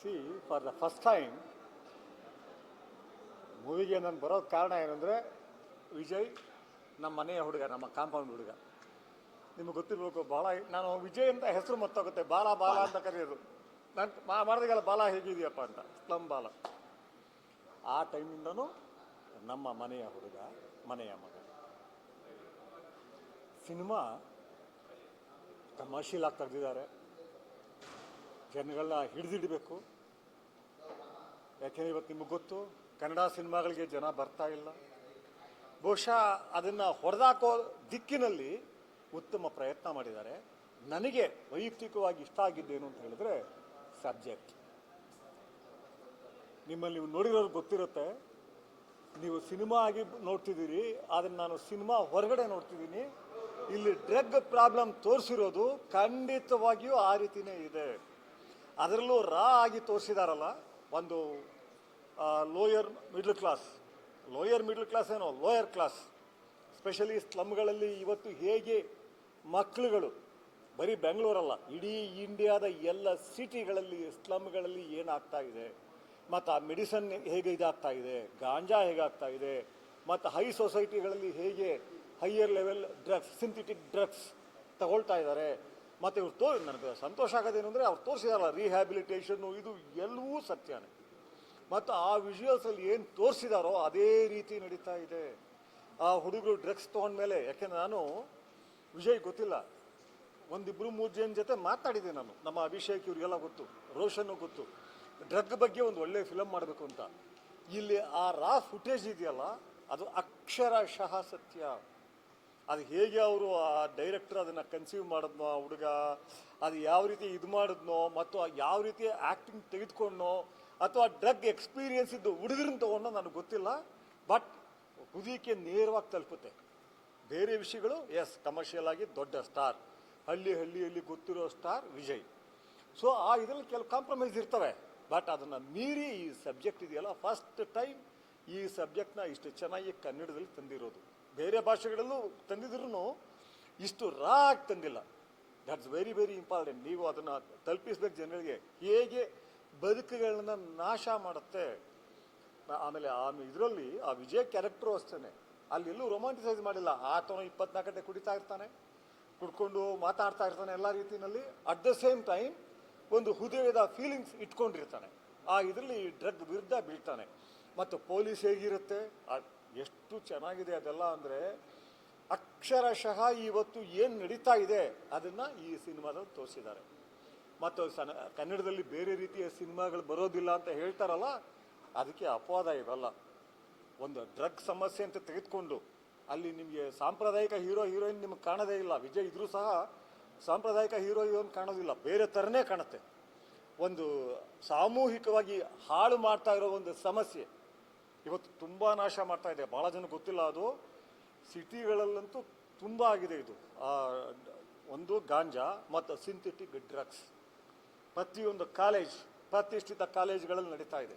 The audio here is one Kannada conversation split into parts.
See for the first time ಮೂವಿಗೆ ನಾನು ಬರೋದು ಕಾರಣ ಏನಂದರೆ ವಿಜಯ್ ನಮ್ಮ ಮನೆಯ ಹುಡುಗ, ನಮ್ಮ ಕಾಂಪೌಂಡ್ ಹುಡುಗ. ನಿಮಗೆ ಗೊತ್ತಿರಬೇಕು ಭಾಳ ನಾನು ವಿಜಯ್ ಅಂತ ಹೆಸರು ಮತ್ತೋಗುತ್ತೆ, ಬಾಲ ಬಾಲ ಅಂತ ಕರೆಯೋದು. ನಾನು ಮಾಡಿದಾಗೆಲ್ಲ ಬಾಲ ಹೇಗಿದೆಯಪ್ಪ ಅಂತ ಸ್ಲಮ್ ಬಾಲ. ಆ ಟೈಮಿಂದನೂ ನಮ್ಮ ಮನೆಯ ಹುಡುಗ, ಮನೆಯ ಮಗ. ಸಿನಿಮಾ ಕಮರ್ಷಿಯಲ್ ಆಗಿ ತೆಗೆದಿದ್ದಾರೆ. ಜನಗಳನ್ನ ಹಿಡಿದಿಡಬೇಕು. ಯಾಕೆಂದರೆ ಇವತ್ತು ನಿಮಗೆ ಗೊತ್ತು, ಕನ್ನಡ ಸಿನಿಮಾಗಳಿಗೆ ಜನ ಬರ್ತಾ ಇಲ್ಲ. ಬಹುಶಃ ಅದನ್ನು ಹೊಡೆದಾಕೋ ದಿಕ್ಕಿನಲ್ಲಿ ಉತ್ತಮ ಪ್ರಯತ್ನ ಮಾಡಿದ್ದಾರೆ. ನನಗೆ ವೈಯಕ್ತಿಕವಾಗಿ ಇಷ್ಟ ಆಗಿದ್ದೇನು ಅಂತ ಹೇಳಿದ್ರೆ, ಸಬ್ಜೆಕ್ಟ್. ನಿಮ್ಮಲ್ಲಿ ನೀವು ನೋಡಿರೋರು ಗೊತ್ತಿರುತ್ತೆ. ನೀವು ಸಿನಿಮಾ ಆಗಿ ನೋಡ್ತಿದ್ದೀರಿ ಅದನ್ನು ನಾನು ಸಿನಿಮಾ ಹೊರಗಡೆ ನೋಡ್ತಿದ್ದೀನಿ. ಇಲ್ಲಿ ಡ್ರಗ್ ಪ್ರಾಬ್ಲಮ್ ತೋರಿಸಿರೋದು ಖಂಡಿತವಾಗಿಯೂ ಆ ರೀತಿನೇ ಇದೆ. ಅದರಲ್ಲೂ ರಾ ಆಗಿ ತೋರಿಸಿದಾರಲ್ಲ ಒಂದು lower middle class lower middle class ಏನೋ ಲೋಯರ್ ಕ್ಲಾಸ್ ಸ್ಪೆಷಲಿ ಸ್ಲಮ್ಗಳಲ್ಲಿ ಇವತ್ತು ಹೇಗೆ ಮಕ್ಕಳುಗಳು ಬರೀ ಬೆಂಗಳೂರಲ್ಲ, ಇಡೀ ಇಂಡಿಯಾದ ಎಲ್ಲ ಸಿಟಿಗಳಲ್ಲಿ ಸ್ಲಮ್ಗಳಲ್ಲಿ ಏನಾಗ್ತಾ ಇದೆ? ಮತ್ತು ಆ ಮೆಡಿಸನ್ ಹೇಗೆ ಇದಾಗ್ತಾ ಇದೆ? ಗಾಂಜಾ ಹೇಗಾಗ್ತಾ ಇದೆ? ಮತ್ತು ಹೈ ಸೊಸೈಟಿಗಳಲ್ಲಿ ಹೇಗೆ higher level drugs synthetic drugs ತಗೊಳ್ತಾ ಇದ್ದಾರೆ? ಮತ್ತು ಇವ್ರು ತೋರಿ ನನಗೆ ಸಂತೋಷ ಆಗೋದೇನು ಅಂದರೆ ಅವ್ರು ತೋರಿಸಿದಾರಲ್ಲ ರಿಹ್ಯಾಬಿಲಿಟೇಷನ್ನು ಇದು ಎಲ್ಲವೂ ಸತ್ಯನೇ. ಮತ್ತು ಆ ವಿಜುವಲ್ಸಲ್ಲಿ ಏನು ತೋರಿಸಿದಾರೋ ಅದೇ ರೀತಿ ನಡೀತಾ ಇದೆ. ಆ ಹುಡುಗರು ಡ್ರಗ್ಸ್ ತೊಗೊಂಡ್ಮೇಲೆ, ಯಾಕೆಂದ್ರೆ ನಾನು ವಿಜಯ್ ಗೊತ್ತಿಲ್ಲ. ಒಂದಿಬ್ಬರು ಮೂರು ಜನ ಜೊತೆ ಮಾತಾಡಿದೆ ನಾನು. ನಮ್ಮ ಅಭಿಷೇಕ್ ಇವರಿಗೆಲ್ಲ ಗೊತ್ತು ರೋಷನ್ನು ಗೊತ್ತು. ಡ್ರಗ್ ಬಗ್ಗೆ ಒಂದು ಒಳ್ಳೆ ಫಿಲಮ್ ಮಾಡಬೇಕು ಅಂತ. ಇಲ್ಲಿ ಆ ರಾ ಫುಟೇಜ್ ಇದೆಯಲ್ಲ, ಅದು ಅಕ್ಷರಶಃ ಸತ್ಯ. ಅದು ಹೇಗೆ ಅವರು ಆ ಡೈರೆಕ್ಟರ್ ಅದನ್ನು ಕನ್ಸೀವ್ ಮಾಡಿದ್ನೋ, ಆ ಹುಡುಗ, ಅದು ಯಾವ ರೀತಿ ಇದು ಮಾಡಿದ್ನೋ, ಮತ್ತು ಯಾವ ರೀತಿ ಆ್ಯಕ್ಟಿಂಗ್ ತೆಗೆದುಕೊಂಡೋ ಅಥವಾ ಡ್ರಗ್ ಎಕ್ಸ್ಪೀರಿಯನ್ಸ್ ಇದ್ದು ಹುಡುಗರನ್ನ ತೊಗೊಂಡೋ ನನಗೆ ಗೊತ್ತಿಲ್ಲ. ಬಟ್ ಹುದಿಕೆ ನೇರವಾಗಿ ತಲುಪುತ್ತೆ. ಬೇರೆ ವಿಷಯಗಳು ಎಸ್ ಕಮರ್ಷಿಯಲ್ ಆಗಿ ದೊಡ್ಡ ಸ್ಟಾರ್ ಹಳ್ಳಿ ಹಳ್ಳಿಯಲ್ಲಿ ಗೊತ್ತಿರೋ ಸ್ಟಾರ್ ವಿಜಯ್. ಸೊ ಆ ಇದರಲ್ಲಿ ಕೆಲವು ಕಾಂಪ್ರಮೈಸ್ ಇರ್ತವೆ. ಬಟ್ ಅದನ್ನು ಮೀರಿ ಈ ಸಬ್ಜೆಕ್ಟ್ ಇದೆಯಲ್ಲ ಫಸ್ಟ್ ಟೈಮ್ ಈ ಸಬ್ಜೆಕ್ಟ್ನ ಇಷ್ಟು ಚೆನ್ನಾಗಿ ಕನ್ನಡದಲ್ಲಿ ತಂದಿರೋದು. ಬೇರೆ ಭಾಷೆಗಳಲ್ಲೂ ತಂದಿದ್ರು ಇಷ್ಟು ರಾ ತಂದಿಲ್ಲ. ದಟ್ಸ್ ವೆರಿ ವೆರಿ ಇಂಪಾರ್ಟೆಂಟ್ ನೀವು ಅದನ್ನು ತಲುಪಿಸ್ಬೇಕು ಜನಗಳಿಗೆ ಹೇಗೆ ಬದುಕುಗಳನ್ನ ನಾಶ ಮಾಡುತ್ತೆ? ಆಮೇಲೆ ಆ ಇದರಲ್ಲಿ ಆ ವಿಜಯ್ ಕ್ಯಾರೆಕ್ಟ್ರು ಅಷ್ಟೇ ಅಲ್ಲಿ ಎಲ್ಲೂ ರೊಮ್ಯಾಂಟಿಸೈಸ್ ಮಾಡಿಲ್ಲ. ಆತನು ಇಪ್ಪತ್ನಾಲ್ಕು ಗಂಟೆ ಕುಡಿತಾ ಇರ್ತಾನೆ. ಕುಡ್ಕೊಂಡು ಮಾತಾಡ್ತಾ ಇರ್ತಾನೆ ಎಲ್ಲ ರೀತಿಯಲ್ಲಿ. ಅಟ್ ದ ಸೇಮ್ ಟೈಮ್ ಒಂದು ಹೃದಯದ ಫೀಲಿಂಗ್ಸ್ ಇಟ್ಕೊಂಡಿರ್ತಾನೆ. ಆ ಇದರಲ್ಲಿ ಡ್ರಗ್ ವಿರುದ್ಧ ಬೀಳ್ತಾನೆ. ಮತ್ತು ಪೊಲೀಸ್ ಹೇಗಿರುತ್ತೆ? ಎಷ್ಟು ಚೆನ್ನಾಗಿದೆ ಅದೆಲ್ಲ ಅಂದರೆ ಅಕ್ಷರಶಃ ಇವತ್ತು ಏನು ನಡೀತಾ ಇದೆ ಅದನ್ನು ಈ ಸಿನಿಮಾದಲ್ಲಿ ತೋರಿಸಿದ್ದಾರೆ. ಮತ್ತು ಸನ ಕನ್ನಡದಲ್ಲಿ ಬೇರೆ ರೀತಿಯ ಸಿನಿಮಾಗಳು ಬರೋದಿಲ್ಲ ಅಂತ ಹೇಳ್ತಾರಲ್ಲ, ಅದಕ್ಕೆ ಅಪವಾದ ಇರಲ್ಲ ಒಂದು ಡ್ರಗ್ ಸಮಸ್ಯೆ ಅಂತ ತೆಗೆದುಕೊಂಡು ಅಲ್ಲಿ ನಿಮಗೆ ಸಾಂಪ್ರದಾಯಿಕ ಹೀರೋ, ಹೀರೋಯಿನ್ ನಿಮಗೆ ಕಾಣೋದೇ ಇಲ್ಲ. ವಿಜಯ್ ಇದ್ರೂ ಸಹ ಸಾಂಪ್ರದಾಯಿಕ ಹೀರೋ, ಹೀರೋಯಿನ್ ಕಾಣೋದಿಲ್ಲ. ಬೇರೆ ಥರನೇ ಕಾಣುತ್ತೆ. ಒಂದು ಸಾಮೂಹಿಕವಾಗಿ ಹಾಳು ಮಾಡ್ತಾ ಇರೋ ಒಂದು ಸಮಸ್ಯೆ. ಇವತ್ತು ತುಂಬ ನಾಶ ಮಾಡ್ತಾ ಇದೆ. ಭಾಳ ಜನ ಗೊತ್ತಿಲ್ಲ ಅದು. ಸಿಟಿಗಳಲ್ಲಂತೂ ತುಂಬ ಆಗಿದೆ ಇದು. ಒಂದು ಗಾಂಜಾ ಮತ್ತು ಸಿಂಥೆಟಿಕ್ ಡ್ರಗ್ಸ್. ಪ್ರತಿಯೊಂದು ಕಾಲೇಜ್, ಪ್ರತಿಷ್ಠಿತ ಕಾಲೇಜ್ಗಳಲ್ಲಿ ನಡೀತಾ ಇದೆ.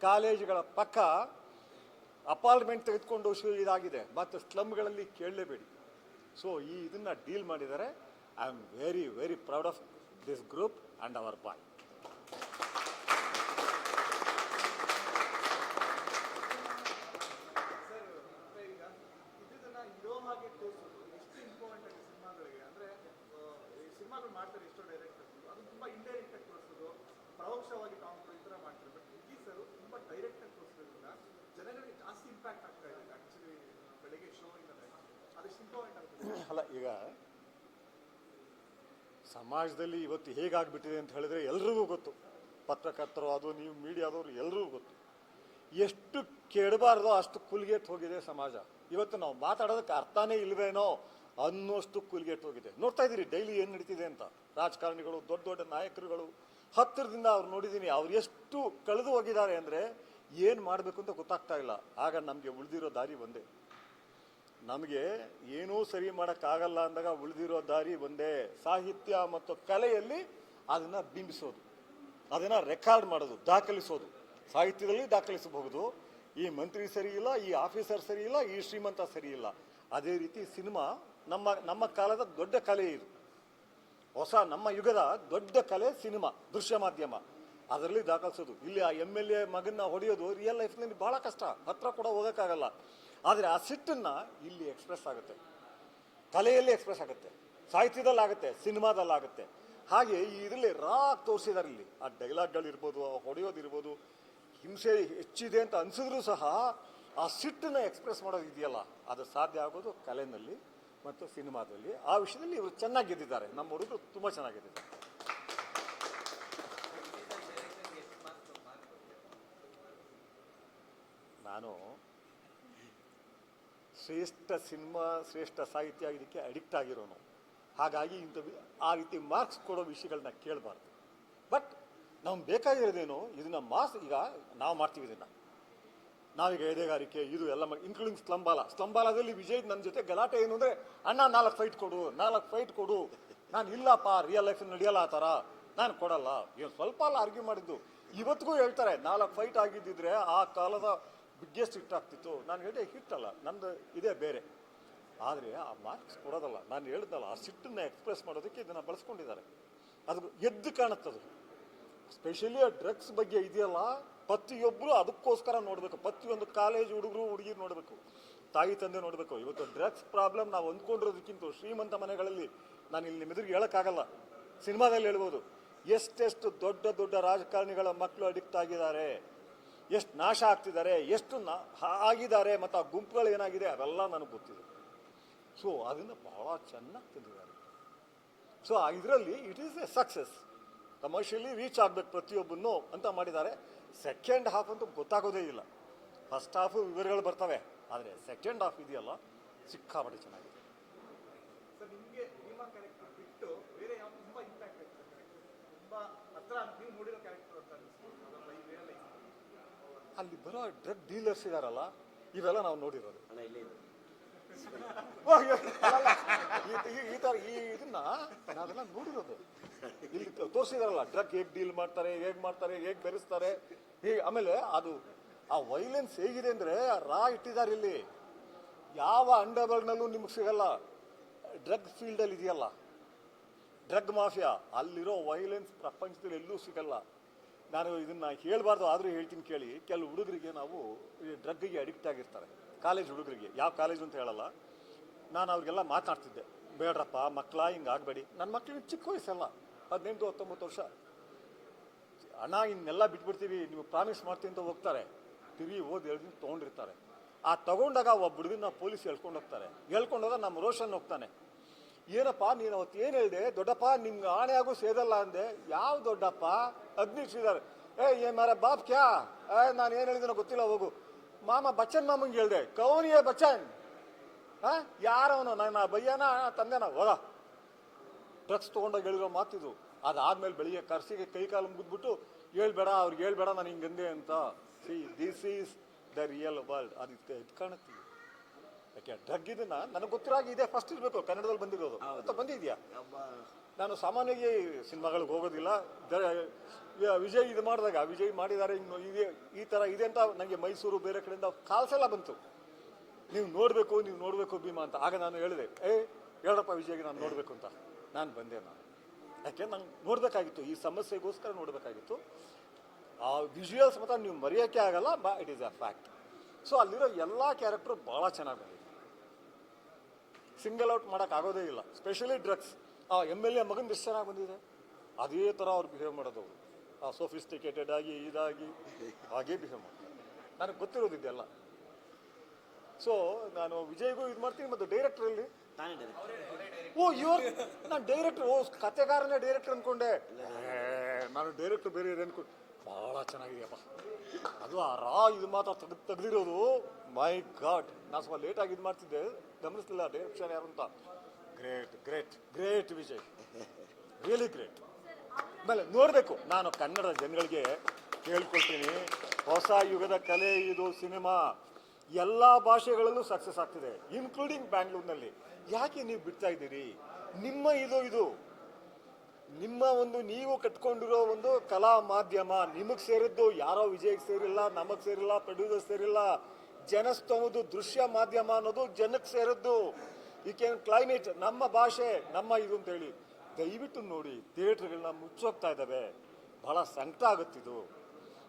ಕಾಲೇಜುಗಳ ಪಕ್ಕ ಅಪಾರ್ಟ್ಮೆಂಟ್ ತೆಗೆದುಕೊಂಡು ಇದಾಗಿದೆ. ಮತ್ತು ಸ್ಲಮ್ಗಳಲ್ಲಿ ಕೇಳಲೇಬೇಡಿ. ಸೊ ಈ ಇದನ್ನು ಡೀಲ್ ಮಾಡಿದ್ದಾರೆ. I am very very proud of this group and our boy sir ಅಂದ್ರೆ ಈಗ ಇದನ್ನ ಇರೋ ಹಾಗೆ ತೋರಿಸೋದು ಎಷ್ಟು ಇಂಪಾರ್ಟೆಂಟ್ ಆಗಿದೆ ಸಿನಿಮಾಗಳಿಗೆ ಅಂದ್ರೆ ಆ, ಈ ಸಿನಿಮಾಗಳು ಮಾಡ್ತಾರೆ ಎಷ್ಟೋ ಡೈರೆಕ್ಟರ್ಸ್ ಅದು ತುಂಬಾ ಇಂಡೈರೆಕ್ಟ್ ಆಗಿ ತೋರಿಸೋದು ಪರೋಕ್ಷವಾಗಿ ಕಾಮಿಡಿ ಈ ತರ ಮಾಡ್ತಾರೆ ಬಟ್ ವಿಜಿ ಸರ್ ತುಂಬಾ ಡೈರೆಕ್ಟ್ ಆಗಿ ತೋರಿಸೋದ್ರಿಂದ ಜನಗಳಿಗೆ ಜಾಸ್ತಿ ಇಂಪ್ಯಾಕ್ಟ್ ಆಗ್ತಾ ಇದೆ ಆಕ್ಚುಲಿ ಬೆಳಗ್ಗೆ ಶೋ ಇಂದಲೇ ಅದೆಷ್ಟು ಇಂಪಾರ್ಟೆಂಟ್ ಆಗುತ್ತೆ ಅಲ್ಲ ಈಗ ಸಮಾಜದಲ್ಲಿ ಇವತ್ತು ಹೇಗಾಗ್ಬಿಟ್ಟಿದೆ ಅಂತ ಹೇಳಿದ್ರೆ ಎಲ್ರಿಗೂ ಗೊತ್ತು. ಪತ್ರಕರ್ತರು ಅದು ನೀವು ಮೀಡಿಯಾದವರು ಎಲ್ರಿಗೂ ಗೊತ್ತು. ಎಷ್ಟು ಕೆಡಬಾರ್ದೋ ಅಷ್ಟು ಕುಲ್ಗೆಟ್ ಹೋಗಿದೆ ಸಮಾಜ. ಇವತ್ತು ನಾವು ಮಾತಾಡೋದಕ್ಕೆ ಅರ್ಥನೇ ಇಲ್ವೇನೋ ಅನ್ನೋಷ್ಟು ಕುಲ್ಗೆಟ್ ಹೋಗಿದೆ. ನೋಡ್ತಾ ಇದ್ದೀರಿ ಡೈಲಿ ಏನು ನಡೀತಿದೆ ಅಂತ. ರಾಜಕಾರಣಿಗಳು, ದೊಡ್ಡ ದೊಡ್ಡ ನಾಯಕರುಗಳು, ಹತ್ತಿರದಿಂದ ಅವ್ರು ನೋಡಿದ್ದೀನಿ, ಅವ್ರು ಎಷ್ಟು ಕಳೆದು ಹೋಗಿದ್ದಾರೆ ಅಂದರೆ ಏನು ಮಾಡಬೇಕು ಅಂತ ಗೊತ್ತಾಗ್ತಾ ಇಲ್ಲ. ಆಗ ನಮಗೆ ಉಳಿದಿರೋ ದಾರಿ ಒಂದೇ. ನಮಗೆ ಏನೂ ಸರಿ ಮಾಡೋಕ್ಕಾಗಲ್ಲ ಅಂದಾಗ ಉಳಿದಿರೋ ದಾರಿ ಒಂದೇ ಸಾಹಿತ್ಯ ಮತ್ತು ಕಲೆಯಲ್ಲಿ ಅದನ್ನು ಬಿಂಬಿಸೋದು. ಅದನ್ನು ರೆಕಾರ್ಡ್ ಮಾಡೋದು, ದಾಖಲಿಸೋದು. ಸಾಹಿತ್ಯದಲ್ಲಿ ದಾಖಲಿಸಬಹುದು. ಈ ಮಂತ್ರಿ ಸರಿ ಇಲ್ಲ, ಈ ಆಫೀಸರ್ ಸರಿ ಇಲ್ಲ, ಈ ಶ್ರೀಮಂತ ಸರಿ ಇಲ್ಲ. ಅದೇ ರೀತಿ ಸಿನಿಮಾ ನಮ್ಮ ನಮ್ಮ ಕಾಲದ ದೊಡ್ಡ ಕಲೆ ಇದು. ಹೊಸ ನಮ್ಮ ಯುಗದ ದೊಡ್ಡ ಕಲೆ ಸಿನಿಮಾ, ದೃಶ್ಯ ಮಾಧ್ಯಮ. ಅದರಲ್ಲಿ ದಾಖಲಿಸೋದು. ಇಲ್ಲಿ ಆ ಎಂ ಎಲ್ ಎ ಮಗನ್ನ ಹೊಡೆಯೋದು ರಿಯಲ್ ಲೈಫ್ನಲ್ಲಿ ಭಾಳ ಕಷ್ಟ. ಹತ್ರ ಕೂಡ ಹೋಗೋಕ್ಕಾಗಲ್ಲ. ಆದರೆ ಆ ಸಿಟ್ಟನ್ನು ಇಲ್ಲಿ ಎಕ್ಸ್ಪ್ರೆಸ್ ಆಗುತ್ತೆ. ಕಲೆಯಲ್ಲಿ ಎಕ್ಸ್ಪ್ರೆಸ್ ಆಗುತ್ತೆ. ಸಾಹಿತ್ಯದಲ್ಲಾಗುತ್ತೆ, ಸಿನಿಮಾದಲ್ಲಾಗುತ್ತೆ. ಹಾಗೆ ಇದರಲ್ಲಿ ರಾ ತೋರಿಸಿದ್ದಾರೆ ಇಲ್ಲಿ. ಆ ಡೈಲಾಗ್ಗಳಿರ್ಬೋದು, ಆ ಹೊಡೆಯೋದಿರ್ಬೋದು, ಹಿಂಸೆ ಹೆಚ್ಚಿದೆ ಅಂತ ಅನ್ಸಿದ್ರೂ ಸಹ ಆ ಸಿಟ್ಟನ್ನ ಎಕ್ಸ್ಪ್ರೆಸ್ ಮಾಡೋದು ಇದೆಯಲ್ಲ, ಅದು ಸಾಧ್ಯ ಆಗೋದು ಕಲೆನಲ್ಲಿ ಮತ್ತು ಸಿನಿಮಾದಲ್ಲಿ. ಆ ವಿಷಯದಲ್ಲಿ ಇವರು ಚೆನ್ನಾಗಿ ಗೆದ್ದಿದ್ದಾರೆ ನಮ್ಮ ಹುಡುಗರು ತುಂಬ ಚೆನ್ನಾಗಿ ನಾನು ಶ್ರೇಷ್ಠ ಸಿನಿಮಾ, ಶ್ರೇಷ್ಠ ಸಾಹಿತ್ಯ ಇದಕ್ಕೆ ಅಡಿಕ್ಟ್ ಆಗಿರೋನು. ಹಾಗಾಗಿ ಇಂಥ ಆ ರೀತಿ ಮಾರ್ಕ್ಸ್ ಕೊಡೋ ವಿಷಯಗಳನ್ನ ಕೇಳಬಾರ್ದು. ಬಟ್ ನಮ್ಗೆ ಬೇಕಾಗಿರೋದೇನು? ಇದನ್ನ ಮಾಸ್ ಈಗ ನಾವು ಮಾಡ್ತೀವಿ ಇದನ್ನ. ನಾವೀಗ ಎದೆಗಾರಿಕೆ, ಇದು ಎಲ್ಲ ಇನ್ಕ್ಲೂಡಿಂಗ್ ಸ್ಲಂಬಾಲ ಸ್ಲಂಬಾಲದಲ್ಲಿ ವಿಜಯ್ ನನ್ನ ಜೊತೆ ಗಲಾಟೆ ಏನು ಅಂದರೆ, ಅಣ್ಣ, ನಾಲ್ಕು ಫೈಟ್ ಕೊಡು, ನಾಲ್ಕು ಫೈಟ್ ಕೊಡು. ನಾನು ಇಲ್ಲಪ್ಪ ರಿಯಲ್ ಲೈಫ್ ನಡೆಯಲ್ಲ ಆ ಥರ ನಾನು ಕೊಡಲ್ಲ. ಏನು ಸ್ವಲ್ಪ ಅಲ್ಲ ಆರ್ಗ್ಯೂ ಮಾಡಿದ್ದು. ಇವತ್ತಿಗೂ ಹೇಳ್ತಾರೆ, ನಾಲ್ಕು ಫೈಟ್ ಆಗಿದ್ದಿದ್ರೆ ಆ ಕಾಲದ ಬಿಗ್ಗೆಸ್ಟ್ ಹಿಟ್ ಆಗ್ತಿತ್ತು. ನಾನು ಹೇಳಿದೆ, ಹಿಟ್ ಅಲ್ಲ, ನಂದು ಇದೇ ಬೇರೆ. ಆದರೆ ಆ ಮಾರ್ಕ್ಸ್ ಕೊಡೋದಲ್ಲ. ನಾನು ಹೇಳ್ದಲ್ಲ, ಆ ಸಿಟ್ಟನ್ನು ಎಕ್ಸ್ಪ್ರೆಸ್ ಮಾಡೋದಕ್ಕೆ ಇದನ್ನು ಬಳಸ್ಕೊಂಡಿದ್ದಾರೆ. ಅದು ಎದ್ದು ಕಾಣುತ್ತದು. ಸ್ಪೆಷಲಿ ಆ ಡ್ರಗ್ಸ್ ಬಗ್ಗೆ ಇದೆಯಲ್ಲ ಪ್ರತಿಯೊಬ್ಬರು ಅದಕ್ಕೋಸ್ಕರ ನೋಡಬೇಕು. ಪ್ರತಿಯೊಂದು ಕಾಲೇಜ್ ಹುಡುಗರು, ಹುಡುಗಿರು ನೋಡಬೇಕು. ತಾಯಿ, ತಂದೆ ನೋಡಬೇಕು. ಇವತ್ತು ಡ್ರಗ್ಸ್ ಪ್ರಾಬ್ಲಮ್ ನಾವು ಅಂದ್ಕೊಂಡಿರೋದಕ್ಕಿಂತ ಶ್ರೀಮಂತ ಮನೆಗಳಲ್ಲಿ ನಾನು ಇಲ್ಲಿ ನಿಮ್ಮ ಎದುರಿಗೆ ಹೇಳೋಕ್ಕಾಗಲ್ಲ. ಸಿನಿಮಾದಲ್ಲಿ ಹೇಳ್ಬೋದು, ಎಷ್ಟೆಷ್ಟು ದೊಡ್ಡ ದೊಡ್ಡ ರಾಜಕಾರಣಿಗಳ ಮಕ್ಕಳು ಅಡಿಕ್ಟ್ ಆಗಿದ್ದಾರೆ. ಎಷ್ಟು ನಾಶ ಆಗ್ತಿದ್ದಾರೆ, ಎಷ್ಟು ನಾ ಆಗಿದ್ದಾರೆ ಮತ್ತು ಆ ಗುಂಪುಗಳು ಏನಾಗಿದೆ ಅವೆಲ್ಲ ನನಗೆ ಗೊತ್ತಿದೆ. ಸೊ ಅದನ್ನು ಬಹಳ ಚೆನ್ನಾಗಿ ತಂದಿದ್ದಾರೆ. ಸೊ ಇದರಲ್ಲಿ it is a success commercially reach ಆಗ್ಬೇಕು ಪ್ರತಿಯೊಬ್ಬನೂ ಅಂತ ಮಾಡಿದ್ದಾರೆ. ಸೆಕೆಂಡ್ ಹಾಫ್ ಅಂತೂ ಗೊತ್ತಾಗೋದೇ ಇಲ್ಲ. ಫಸ್ಟ್ ಹಾಫು ವಿವರಗಳು ಬರ್ತವೆ, ಆದರೆ ಸೆಕೆಂಡ್ ಹಾಫ್ ಇದೆಯಲ್ಲ, ಸಿಕ್ಕಾಪಟ್ಟೆ ಚೆನ್ನಾಗಿದೆ. ಬೇರೆ ತುಂಬಾ ಇಂಪ್ಯಾಕ್ಟ್ ತುಂಬಾ ಹತ್ರ ನೀವು ನೋಡಿರೋ ಕ್ಯಾರೆಕ್ಟರ್ ಅಂತ ಅನಿಸ್ತು ಅದರ ರಿಯಲ್ ಲೈಫ್ ಅಲ್ಲಿ ಬರೋ ಡ್ರಗ್ ಡೀಲರ್ಸ್ ಇದಾರಲ್ಲ ಇವೆಲ್ಲ ನಾವು ನೋಡಿರೋದು. ಈ- ತರ ಈ ಇದನ್ನ ನಾವೆಲ್ಲ ನೋಡಿರೋದು. ಇಲ್ಲಿ ತೋರಿಸಿದಾರಲ್ಲ ಡ್ರಗ್ ಹೇಗ್ ಡೀಲ್ ಮಾಡ್ತಾರೆ ಹೇಗ್ ಮಾಡ್ತಾರೆ ಹೇಗ್ ಬೆರೆಸ್ತಾರೆ ಹೀಗೆ ಆಮೇಲೆ ಅದು ಆ ವೈಲೆನ್ಸ್ ಹೇಗಿದೆ ಅಂದ್ರೆ ರಾ ಇಟ್ಟಿದ್ದಾರೆ ಇಲ್ಲಿ. ಯಾವ ಅಂಡರ್ವರ್ಲ್ಡ್ನಲ್ಲೂ ನಿಮ್ಗೆ ಸಿಗಲ್ಲ. ಡ್ರಗ್ ಫೀಲ್ಡಲ್ಲಿ ಇದೆಯಲ್ಲ. ಡ್ರಗ್ ಮಾಫಿಯಾ ಅಲ್ಲಿರೋ ವೈಲೆನ್ಸ್ ಪ್ರಪಂಚದಲ್ಲಿ ಎಲ್ಲೂ ಸಿಗಲ್ಲ. ನಾನು ಇದನ್ನು ಹೇಳಬಾರ್ದು, ಆದರೂ ಹೇಳ್ತೀನಿ ಕೇಳಿ. ಕೆಲವು ಹುಡುಗರಿಗೆ ನಾವು ಡ್ರಗ್ಗಿಗೆ ಅಡಿಕ್ಟ್ ಆಗಿರ್ತಾರೆ. ಕಾಲೇಜ್ ಹುಡುಗರಿಗೆ. ಯಾವ ಕಾಲೇಜು ಅಂತ ಹೇಳಲ್ಲ. ನಾನು ಅವ್ರಿಗೆಲ್ಲ ಮಾತಾಡ್ತಿದ್ದೆ. ಬೇಡ್ರಪ್ಪ ಮಕ್ಕಳ ಹಿಂಗೆ ಆಗಬೇಡಿ ನನ್ನ ಮಕ್ಕಳಿಗೆ ಚಿಕ್ಕ ವಯಸ್ಸಲ್ಲ, ಹದಿನೆಂಟು, ಹತ್ತೊಂಬತ್ತು ವರ್ಷ. ಅಣ್ಣ, ಇನ್ನೆಲ್ಲ ಬಿಟ್ಬಿಡ್ತೀವಿ, ನೀವು ಪ್ರಾಮಿಸ್ ಮಾಡ್ತೀನಿ ಅಂತ ಹೋಗ್ತಾರೆ. ತಿರುಗಿ ಓದಿ ದಿನ ತೊಗೊಂಡಿರ್ತಾರೆ. ಆ ತಗೊಂಡಾಗ ಒಬ್ಬ ಹುಡುಗನ ಪೊಲೀಸ್ ಹೇಳ್ಕೊಂಡು ಹೋಗ್ತಾರೆ. ಹೇಳ್ಕೊಂಡೋಗ ನಮ್ಮ ರೋಷನ್ ಹೋಗ್ತಾನೆ. ಏನಪ್ಪ, ನೀನು ಅವತ್ತು ಏನು ಹೇಳಿದೆ? ದೊಡ್ಡಪ್ಪ, ನಿಮ್ಗೆ ಆಣೆ ಆಗು ಸೇದಲ್ಲ ಅಂದೆ. ಯಾವ ದೊಡ್ಡಪ್ಪ? ಅಗ್ನಿ ಶ್ರೀಧರ್. ಏ ಏ ಮಾರ ಬಾಪ್ ಕ್ಯಾ? ಏ, ನಾನು ಏನು ಹೇಳಿದನೋ ಗೊತ್ತಿಲ್ಲ, ಹೋಗು. ಮಾಮ, ಬಚ್ಚನ್ ಮಾಮಂಗೆ ಹೇಳ್ದೆ. ಕೌನಿಯ ಬಚ್ಚನ್. ಹಾ? ಯಾರವನು? ನನ್ನ ಬಯ್ಯನ, ತಂದೆನ? ಹೋದ ಡ್ರಗ್ಸ್ ತೊಗೊಂಡೋಗಿ ಹೇಳಿರೋ ಮಾತಿದು. ಅದಾದ್ಮೇಲೆ ಬೆಳಿಗ್ಗೆ ಕರ್ಸಿಗೆ ಕೈ ಕಾಲು ಮುಗಿದ್ಬಿಟ್ಟು, ಹೇಳ್ಬೇಡ, ಅವ್ರಿಗೆ ಹೇಳ್ಬೇಡ, ನಾನು ಹಿಂಗಂದೆ ಅಂತ. See this is the real world ಅದು ಇದು ಇದು ಕಾಣುತ್ತೆ ಇದು. ಯಾಕೆ ಡ್ರಗ್ ಇದನ್ನ ನನಗೆ ಗೊತ್ತಿರಾಗಿ ಇದೆ. ಫಸ್ಟ್ ಇರಬೇಕು ಕನ್ನಡದಲ್ಲಿ ಬಂದಿರೋದು. ಅಂತ ಬಂದಿದ್ಯಾ? ನಾನು ಸಾಮಾನ್ಯವಾಗಿ ಸಿನಿಮಾಗಳಿಗೆ ಹೋಗೋದಿಲ್ಲ. ವಿಜಯ್ ಇದು ಮಾಡಿದಾಗ ವಿಜಯ್ ಮಾಡಿದ್ದಾರೆ ಇನ್ನು ಇದೆ ಈ ಥರ ಇದೆ ಅಂತ ನನಗೆ ಮೈಸೂರು ಬೇರೆ ಕಡೆಯಿಂದ ಕಾಲ್ಸ್ ಎಲ್ಲ ಬಂತು. ನೀವು ನೋಡಬೇಕು ನೀವು ನೋಡಬೇಕು ಭೀಮಾ ಅಂತ. ಆಗ ನಾನು ಹೇಳಿದೆ ಏ ಹೇಳಪ್ಪ ವಿಜಯ್ಗೆ ನಾನು ನೋಡಬೇಕು ಅಂತ. ನಾನು ಬಂದೆ ನಾನು. ಯಾಕೆ ನಂಗೆ ನೋಡಬೇಕಾಗಿತ್ತು. ಈ ಸಮಸ್ಯೆಗೋಸ್ಕರ ನೋಡಬೇಕಾಗಿತ್ತು. ಆ ವಿಜುವಲ್ಸ್ ಮಾತ್ರ ನೀವು ಮರೆಯೋಕ್ಕೆ ಆಗಲ್ಲ ಬಾ it is a fact so ಅಲ್ಲಿರೋ ಎಲ್ಲ ಕ್ಯಾರೆಕ್ಟ್ರು ಭಾಳ ಚೆನ್ನಾಗಿ ಬಂದಿದೆ. ಸಿಂಗಲ್ ಔಟ್ ಮಾಡೋಕ್ಕಾಗೋದೇ ಇಲ್ಲ. ಸ್ಪೆಷಲಿ ಡ್ರಗ್ಸ್ ಆ ಎಂ ಎಲ್ ಎ ಮಗನ ಚೆನ್ನಾಗಿ ಬಂದಿದೆ. ಅದೇ ಥರ ಅವ್ರು ಬಿಹೇವ್ ಮಾಡೋದು ಆ ಸೋಫಿಸ್ಟಿಕೇಟೆಡ್ ಆಗಿ ಇದಾಗಿ ಹಾಗೇ ಬಿಹೇವ್ ಮಾಡ್ತಾರೆ. ನನಗೆ ಗೊತ್ತಿರೋದಿದೆಲ್ಲ ಸೊ ನಾನು ವಿಜಯ್ಗೂ ಇದು ಮಾಡ್ತೀನಿ ಮತ್ತು ಡೈರೆಕ್ಟ್ರಲ್ಲಿ ಓ ಇವ್ರು ನಾನು ಡೈರೆಕ್ಟರ್ ಓ ಕತೆಗಾರನೇ ಡೈರೆಕ್ಟರ್ ಅನ್ಕೊಂಡೆ. ಏ, ನಾನು ಡೈರೆಕ್ಟರ್ ಬೇರೆ ಅನ್ಕೊಂಡು ಭಾಳ ಚೆನ್ನಾಗಿದೆಯಪ್ಪ. ಅದು ಆ ರಾ ಇದು ಮಾತ್ರ ತಗ್ದು ತೆಗ್ದಿರೋದು. ಮೈ ಗಾಡ್ ನಾನು ಸ್ವಲ್ಪ ಲೇಟಾಗಿ ಇದು ಮಾಡ್ತಿದ್ದೆ. ಗಮನಿಸ್ಲಿಲ್ಲ ಡೈರೆಕ್ಷನ್ ಯಾರು ಅಂತ? Great great great Vijay. Really great ಆಮೇಲೆ ನೋಡಬೇಕು, ನಾನು ಕನ್ನಡ ಜನಗಳಿಗೆ ಕೇಳ್ಕೊಳ್ತೀನಿ ಹೊಸ ಯುಗದ ಕಲೆ, ಇದು ಸಿನಿಮಾ. ಎಲ್ಲ ಭಾಷೆಗಳಲ್ಲೂ ಸಕ್ಸಸ್ ಆಗ್ತಿದೆ ಇನ್ಕ್ಲೂಡಿಂಗ್ ಬ್ಯಾಂಗ್ಳೂರ್ನಲ್ಲಿ ಯಾಕೆ ನೀವು ಬಿಡ್ತಾ ಇದ್ದೀರಿ? ನಿಮ್ಮ ಇದು ಇದು. ನಿಮ್ಮ ಒಂದು ನೀವು ಕಟ್ಕೊಂಡಿರೋ ಒಂದು ಕಲಾ ಮಾಧ್ಯಮ, ನಿಮಗೆ ಸೇರಿದ್ದು ಯಾರೋ ವಿಜಯಕ್ಕೆ ಸೇರಿಲ್ಲ, ನಮಗೆ ಸೇರಿಲ್ಲ ಪ್ರೊಡ್ಯೂಸರ್ ಸೇರಿಲ್ಲ. ಜನಸ್ತಂಭದ್ದು ದೃಶ್ಯ ಮಾಧ್ಯಮ ಅನ್ನೋದು ಜನಕ್ಕೆ ಸೇರಿದ್ದು ಈ ಕ್ಯಾನ್ ಕ್ಲೈಮೇಟ್ ನಮ್ಮ ಭಾಷೆ, ನಮ್ಮ ಇದು ಅಂತ ಹೇಳಿ ದಯವಿಟ್ಟು ನೋಡಿ, ಥಿಯೇಟ್ರ್ಗಳನ್ನ ಮುಚ್ಚೋಗ್ತಾ ಇದ್ದಾವೆ. ಬಹಳ ಸಂಕಟ ಆಗುತ್ತಿದ್ದು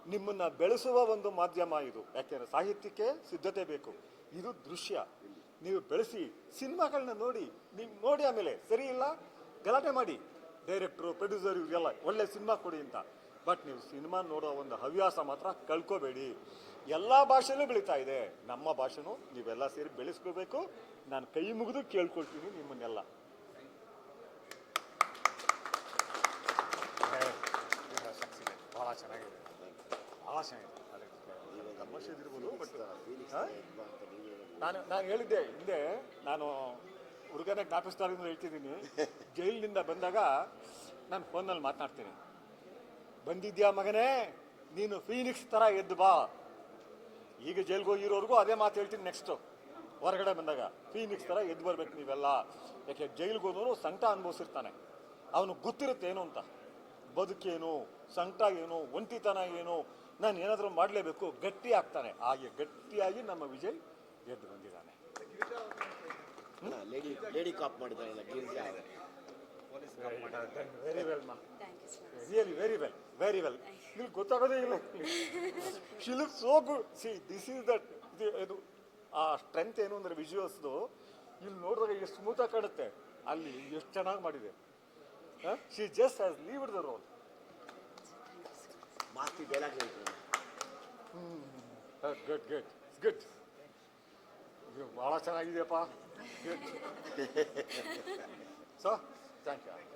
ನಿಮ್ಮನ್ನ ಬೆಳೆಸುವ ಒಂದು ಮಾಧ್ಯಮ ಇದು. ಯಾಕೆಂದ್ರೆ ಸಾಹಿತ್ಯಕ್ಕೆ ಸಿದ್ಧತೆ ಬೇಕು. ಇದು ದೃಶ್ಯ. ನೀವು ಬೆಳೆಸಿ ಸಿನಿಮಾಗಳನ್ನ ನೋಡಿ ನೀವು ನೋಡಿ ಆಮೇಲೆ. ಸರಿ ಇಲ್ಲ, ಗಲಾಟೆ ಮಾಡಿ. ಡೈರೆಕ್ಟ್ರು ಪ್ರೊಡ್ಯೂಸರ್ ಇವರೆಲ್ಲ ಒಳ್ಳೆ ಸಿನಿಮಾ ಕೊಡಿ ಅಂತ. ಬಟ್ ನೀವು ಸಿನಿಮಾ ನೋಡೋ ಒಂದು ಹವ್ಯಾಸ ಮಾತ್ರ ಕಳ್ಕೋಬೇಡಿ. ಎಲ್ಲ ಭಾಷೆನೂ ಬೆಳೀತಾ ಇದೆ. ನಮ್ಮ ಭಾಷೆನೂ ನೀವೆಲ್ಲ ಸೇರಿ ಬೆಳೆಸ್ಕೋಬೇಕು ನಾನು ಕೈ ಮುಗಿದು ಕೇಳ್ಕೊಳ್ತೀನಿ ನಿಮ್ಮನ್ನೆಲ್ಲ. ಭಾಳ ಚೆನ್ನಾಗಿದೆ. ಭಾಳ ಚೆನ್ನಾಗಿದೆ. ಬಟ್ ನಾನು ನಾನು ಹೇಳಿದ್ದೆ ಹಿಂದೆ ನಾನು ಹುಡುಗನ ಜ್ಞಾಪಿಸ್ತಾರಿಂದ ಹೇಳ್ತಿದ್ದೀನಿ. ಜೈಲಿನಿಂದ ಬಂದಾಗ ನಾನು ಫೋನಲ್ಲಿ ಮಾತನಾಡ್ತೀನಿ. ಬಂದಿದ್ಯಾ ಮಗನೇ? ನೀನು ಫೀನಿಕ್ಸ್ ಥರ ಎದ್ದು ಬಾ. ಈಗ ಜೈಲ್ಗೆ ಹೋಗಿರೋರ್ಗೂ ಅದೇ ಮಾತು ಹೇಳ್ತೀನಿ ನೆಕ್ಸ್ಟು ಹೊರಗಡೆ ಬಂದಾಗ ಫೀನಿಕ್ಸ್ ಥರ ಎದ್ದು ಬರ್ಬೇಕು ನೀವೆಲ್ಲ. ಯಾಕೆ, ಜೈಲ್ಗೆ ಹೋದವನು ಸಂಕಟ ಅನುಭವಿಸಿರ್ತಾನೆ. ಅವನು ಗೊತ್ತಿರುತ್ತೆ ಏನು ಅಂತ. ಬದುಕೇನು ಸಂಕಟ ಏನು, ಒಂಟಿತನ ಏನು, ನಾನು ಏನಾದರೂ ಮಾಡಲೇಬೇಕು, ಗಟ್ಟಿ ಆಗ್ತಾನೆ. ಹಾಗೆ ಗಟ್ಟಿಯಾಗಿ ನಮ್ಮ ವಿಜಯ್ ಎದ್ದು ಬಂದಿದ್ದಾನೆ. ಲೇಡಿ ಲೇಡಿ ಕಾಪ್ ಮಾಡಿದಾರಲ್ಲ ಗಿರಿಜಾ ವೆರಿ ವೆಲ್ ಮಾ thank you so much really very well very well ಇಲ್ಲಿ ಗೊತ್ತಾಗೋದೇ ಇಲ್ಲ. She look so good see this is that ಇದು ಇದು ಆ ಸ್ಟ್ರೆಂತ್ ಏನು ಅಂದರೆ ವಿಜುವಲ್ಸ್ದು ಇಲ್ಲಿ ನೋಡಿದಾಗ ಎಷ್ಟು ಸ್ಮೂತಾಗಿ ಕಾಣುತ್ತೆ. ಅಲ್ಲಿ ಎಷ್ಟು ಚೆನ್ನಾಗಿ ಮಾಡಿದೆ. She just has leave the role ಮಾತಿ ಡೈಲಾಗ್ ಹೇಳ್ತಾರೆ ಗುಡ್ ಗುಡ್ ಗುಡ್ ಭಾಳ ಚೆನ್ನಾಗಿದೆಯಪ್ಪ. So Thank you.